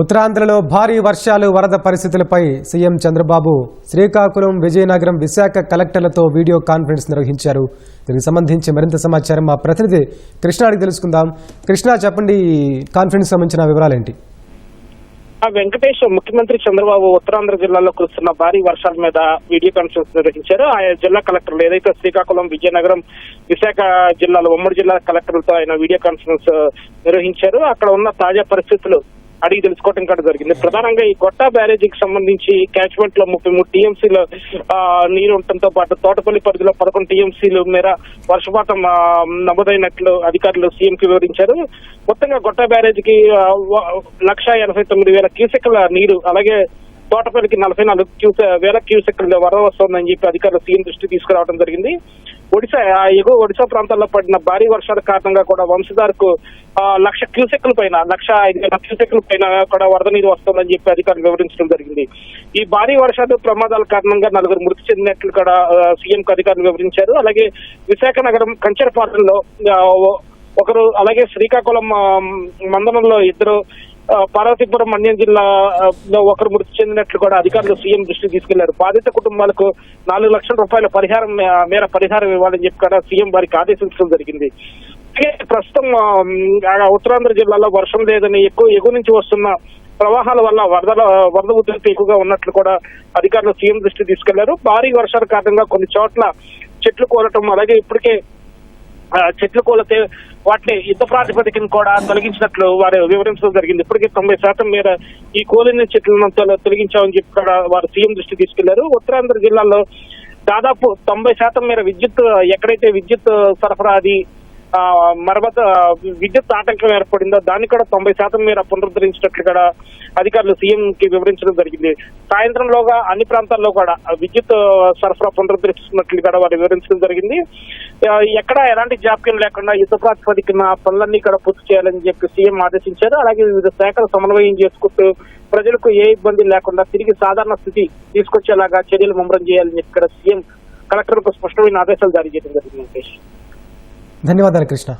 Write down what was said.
ఉత్తరాంధ్రలో భారీ వర్షాలు వరద పరిస్థితులపై సీఎం చంద్రబాబు శ్రీకాకుళం విజయనగరం విశాఖ కలెక్టర్లతో వీడియో కాన్ఫరెన్స్ నిర్వహించారు. దీనికి సంబంధించి మరింత సమాచారం మా ప్రతినిధి కృష్ణాడికి తెలుసుకుందాం. కృష్ణ చెప్పండి ఈ కాన్ఫరెన్స్ సంబంధించిన వివరాలేంటి? ఆ వెంకటేష్ ముఖ్యమంత్రి చంద్రబాబు ఉత్తరాంధ్ర జిల్లాలో కురుస్తున్న భారీ వర్షాల మీద వీడియో కాన్ఫరెన్స్ నిర్వహించారు. ఆయా జిల్లా కలెక్టర్లు ఏదైతే శ్రీకాకుళం విజయనగరం విశాఖ జిల్లాలో ఉమ్మడి జిల్లా కలెక్టర్లతో ఆయన వీడియో కాన్ఫరెన్స్ నిర్వహించారు. అక్కడ ఉన్న తాజా పరిస్థితులు అడిగి తెలుసుకోవటం కూడా జరిగింది. ప్రధానంగా ఈ గొట్టా బ్యారేజీకి సంబంధించి క్యాచ్మెంట్లో ముప్పై మూడు టీఎంసీలు నీరు ఉండటంతో పాటు తోటపల్లి పరిధిలో పదకొండు టీఎంసీలు మేర వర్షపాతం నమోదైనట్లు అధికారులు సీఎం కి వివరించారు. మొత్తంగా గొట్టా బ్యారేజీకి లక్ష ఎనభై తొమ్మిది వేల క్యూసెక్ల నీరు అలాగే తోటపల్లికి నలభై నాలుగు క్యూసె వేల క్యూసెక్ల వరద వస్తోందని చెప్పి అధికారులు సీఎం దృష్టి తీసుకురావడం జరిగింది. ఒడిశా ఆ ఎగువ ఒడిశా ప్రాంతాల్లో పడిన భారీ వర్షాల కారణంగా కూడా వంశధారకు లక్ష క్యూసెక్ల పైన లక్ష ఐదు వేల క్యూసెక్ల పైన కూడా వరద నీరు వస్తుందని చెప్పి అధికారులు వివరించడం జరిగింది. ఈ భారీ వర్షాలు ప్రమాదాల కారణంగా నలుగురు మృతి చెందినట్లు కూడా సీఎం అధికారులు వివరించారు. అలాగే విశాఖ నగరం కంచరపాలెంలో ఒకరు అలాగే శ్రీకాకుళం మందనంలో ఇద్దరు పార్వతీపురం మన్యం జిల్లాలో ఒకరు మృతి చెందినట్లు కూడా అధికారులు సీఎం దృష్టికి తీసుకెళ్ళారు. బాధిత కుటుంబాలకు నాలుగు లక్షల రూపాయల పరిహారం మేర పరిహారం ఇవ్వాలని చెప్పి కూడా సీఎం వారికి ఆదేశించడం జరిగింది. ప్రస్తుతం ఆ, ఉత్తరాంధ్ర జిల్లాలో వర్షం లేదని ఎక్కువ ఎగువ నుంచి వస్తున్న ప్రవాహాల వల్ల వరదల వరద ఉధృతి ఎక్కువగా ఉన్నట్లు కూడా అధికారులు సీఎం దృష్టి తీసుకెళ్ళారు. భారీ వర్షాల కారణంగా కొన్ని చోట్ల చెట్లు కోరటం అలాగే ఇప్పటికే చెట్లు కూలితే వాటిని యుద్ధ ప్రాతిపదికన కూడా తొలగించినట్లు వారు వివరించడం జరిగింది. ఇప్పటికీ తొంభై శాతం మేర ఈ కూలిన చెట్లను తొలగించామని చెప్పి కూడా వారు సీఎం దృష్టి తీసుకెళ్ళారు. ఉత్తరాంధ్ర జిల్లాలో దాదాపు తొంభై శాతం మేర విద్యుత్ ఎక్కడైతే విద్యుత్ సరఫరా అది మరమ్మత విద్యుత్ ఆటంకం ఏర్పడిందో దాన్ని కూడా తొంభై శాతం మేర పునరుద్ధరించినట్లు కూడా అధికారులు సీఎం కి వివరించడం జరిగింది. సాయంత్రంలోగా అన్ని ప్రాంతాల్లో కూడా విద్యుత్ సరఫరా పునరుద్ధరిస్తున్నట్లు కూడా వారు వివరించడం జరిగింది. ఎక్కడ ఎలాంటి జాప్యం లేకుండా యుద్ధ ప్రాతిపదికన పనులన్నీ కూడా పూర్తి చేయాలని చెప్పి సీఎం ఆదేశించారు. అలాగే వివిధ శాఖలు సమన్వయం చేసుకుంటూ ప్రజలకు ఏ ఇబ్బంది లేకుండా తిరిగి సాధారణ స్థితి తీసుకొచ్చేలాగా చర్యలు ముమ్మరం చేయాలని చెప్పి ఇక్కడ సీఎం కలెక్టర్కు స్పష్టమైన ఆదేశాలు జారీ చేయడం జరిగింది ధన్యవాదాలు కృష్ణ.